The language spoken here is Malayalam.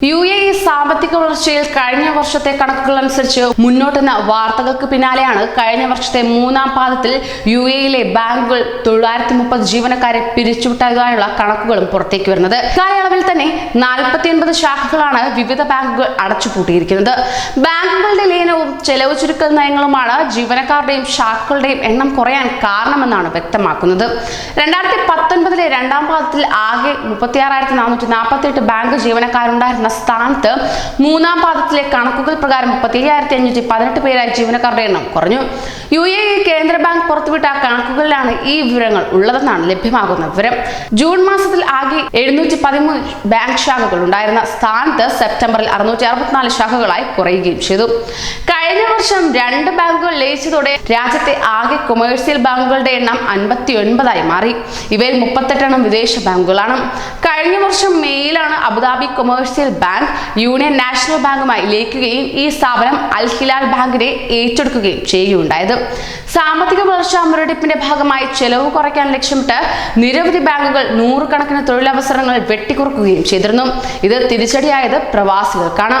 യു എ സാമ്പത്തിക വളർച്ചയിൽ കഴിഞ്ഞ വർഷത്തെ കണക്കുകൾ അനുസരിച്ച് മുന്നോട്ടെന്ന വാർത്തകൾക്ക് പിന്നാലെയാണ് കഴിഞ്ഞ വർഷത്തെ മൂന്നാം പാദത്തിൽ യു എയിലെ ബാങ്കുകൾ തൊള്ളായിരത്തി മുപ്പത് ജീവനക്കാരെ പിരിച്ചുവിട്ടതായുള്ള കണക്കുകളും പുറത്തേക്ക് വരുന്നത്. കാലയളവിൽ തന്നെ നാൽപ്പത്തിയൊൻപത് ശാഖകളാണ് വിവിധ ബാങ്കുകൾ അടച്ചുപൂട്ടിയിരിക്കുന്നത്. ബാങ്കുകളുടെ ലയനവും ചെലവ് ചുരുക്കൽ നയങ്ങളുമാണ് ജീവനക്കാരുടെയും ശാഖകളുടെയും എണ്ണം കുറയാൻ കാരണമെന്നാണ് വ്യക്തമാക്കുന്നത്. രണ്ടായിരത്തി പത്തൊൻപതിലെ രണ്ടാം പാദത്തിൽ ആകെ മുപ്പത്തിയാറായിരത്തി നാനൂറ്റി നാൽപ്പത്തി എട്ട് ബാങ്ക് ജീവനക്കാരുണ്ടായിരുന്ന സ്ഥാനത്ത് മൂന്നാം പാദത്തിലെ കണക്കുകൾ പ്രകാരം മുപ്പത്തി ഏഴായിരത്തി അഞ്ഞൂറ്റി പതിനെട്ട് പേരായി ജീവനക്കാരുടെ എണ്ണം കുറഞ്ഞു. യു എ ഇ കേന്ദ്ര ബാങ്ക് പുറത്തുവിട്ട കണക്കുകളിലാണ് ഈ വിവരങ്ങൾ ഉള്ളതെന്നാണ് ലഭ്യമാകുന്ന വിവരം. ജൂൺ മാസത്തിൽ ആകെ എഴുന്നൂറ്റി പതിമൂന്ന് ബാങ്ക് ശാഖകൾ ഉണ്ടായിരുന്ന സ്ഥാനത്ത് സെപ്റ്റംബറിൽ അറുന്നൂറ്റി അറുപത്തിനാല് ശാഖകളായി കുറയുകയും ചെയ്തു. വർഷം രണ്ട് ബാങ്കുകൾ ലയിച്ചതോടെ രാജ്യത്തെ ആകെ കൊമേഴ്സ്യൽ ബാങ്കുകളുടെ എണ്ണം അൻപത്തി ഒൻപതായി മാറി. ഇവയിൽ മുപ്പത്തെട്ടെണ്ണം വിദേശ ബാങ്കുകളാണ്. കഴിഞ്ഞ വർഷം മെയ്യിലാണ് Abu Dhabi commercial bank union national ബാങ്കുമായി ലയിക്കുകയും ഈ സ്ഥാപനം അൽ ഹിലാൽ ബാങ്കിനെ ഏറ്റെടുക്കുകയും ചെയ്യുകയുണ്ടായത്. സാമ്പത്തിക വളർച്ചാ മുരടിപ്പിന്റെ ഭാഗമായി ചെലവ് കുറയ്ക്കാൻ ലക്ഷ്യമിട്ട് നിരവധി ബാങ്കുകൾ നൂറുകണക്കിന് തൊഴിലവസരങ്ങൾ വെട്ടിക്കുറക്കുകയും ചെയ്തിരുന്നു. ഇത് തിരിച്ചടിയായത് പ്രവാസികൾക്കാണ്.